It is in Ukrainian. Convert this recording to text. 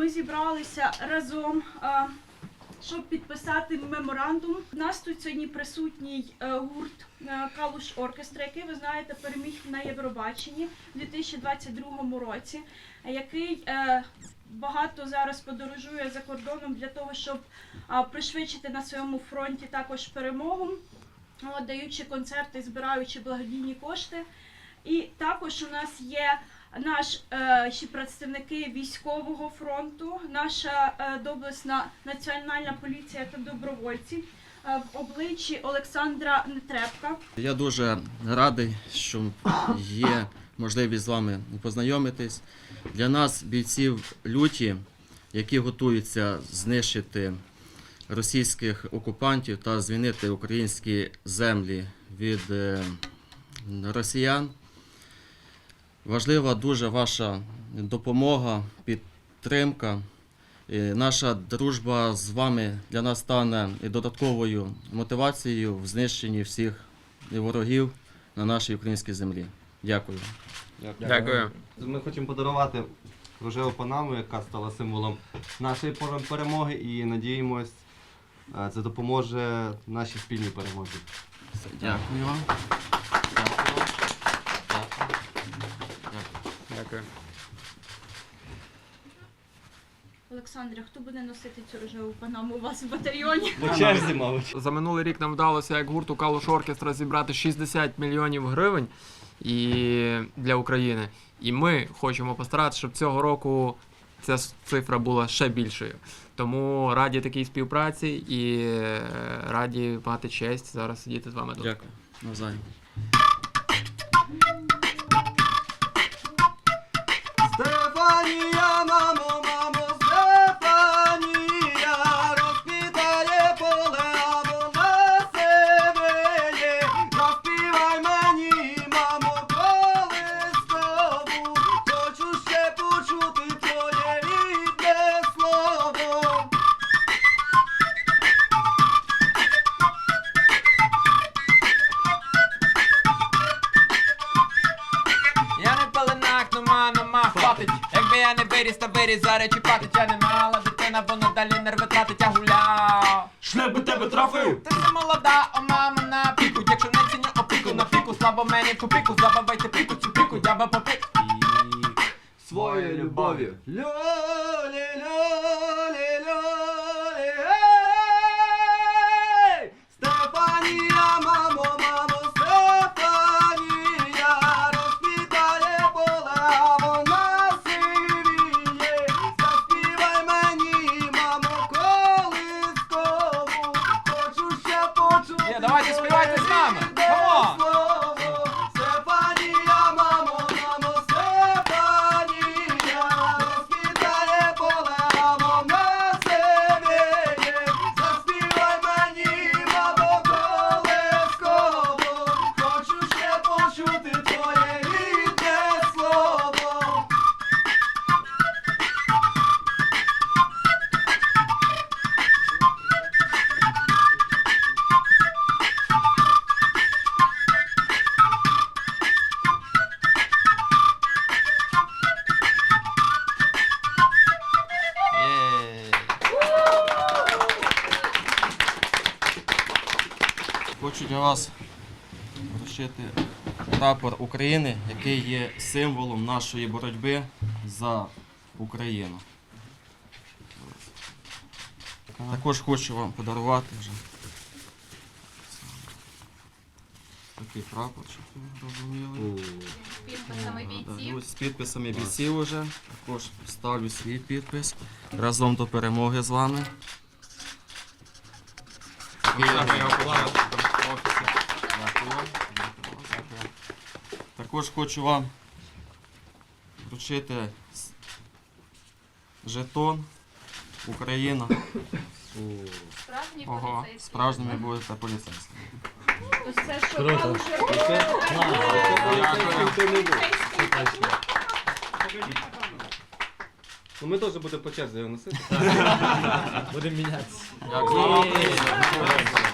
ми зібралися разом, е, щоб підписати меморандум. У нас тут сьогодні присутній е, гурт е, Калуш Оркестра, який ви знаєте переміг на Євробаченні у 2022 році, який багато зараз подорожує за кордоном для того, щоб пришвидшити на своєму фронті також перемогу, даючи концерти, збираючи благодійні кошти. І також у нас є наш е, представники військового фронту, наша е, доблесна національна поліція та добровольці е, в обличчі Олександра Нетребка. Я дуже радий, що є можливість з вами познайомитись. Для нас, бійців люті, які готуються знищити російських окупантів та звільнити українські землі від е, росіян. Важлива дуже ваша допомога, підтримка. І наша дружба з вами для нас стане і додатковою мотивацією в знищенні всіх ворогів на нашій українській землі. Дякую. Дякую. Ми хочемо подарувати рожеву панаму, яка стала символом нашої перемоги, і надіємось, е, це допоможе нашій спільній перемозі. Дякую вам. Дякую. Олександре, хто буде носити цю рожеву панаму у вас в батальйоні? По черзі, мабуть. За минулий рік нам вдалося як гурту Калуш Оркестра зібрати 60 мільйонів гривень і... для України. І ми хочемо постаратися, щоб цього року ця цифра була ще більшою. Тому раді такій співпраці і е, раді мати честь зараз сидіти з вами тут. Дякую. Навзаєм. Я не виріс, та виріс за речі платить Я не мала. Дитина, бо надалі нерви тратить, я гуляв Шлях би тебе трафив! Ти не молода, о мама на піку. Якщо не ціню опіку, на піку, слабо мені ту піку, Забавайте піку, цю піку, я би попік. Своєю любов'ю. Давайте співайте з нами. Хочу для вас вручити прапор України, який є символом нашої боротьби за Україну. Також хочу вам подарувати вже такий прапор, щоб ви розуміли. З підписами бійців уже. Також ставлю свій підпис. Разом до перемоги з вами. Дякую, окуляри в офісі. Дякую. Також хочу вам вручити жетон Україна. Ого. Справжніми будете поліцейськими. Це що Калуш Ну ми теж будемо по черзі його носити. Слава Україні!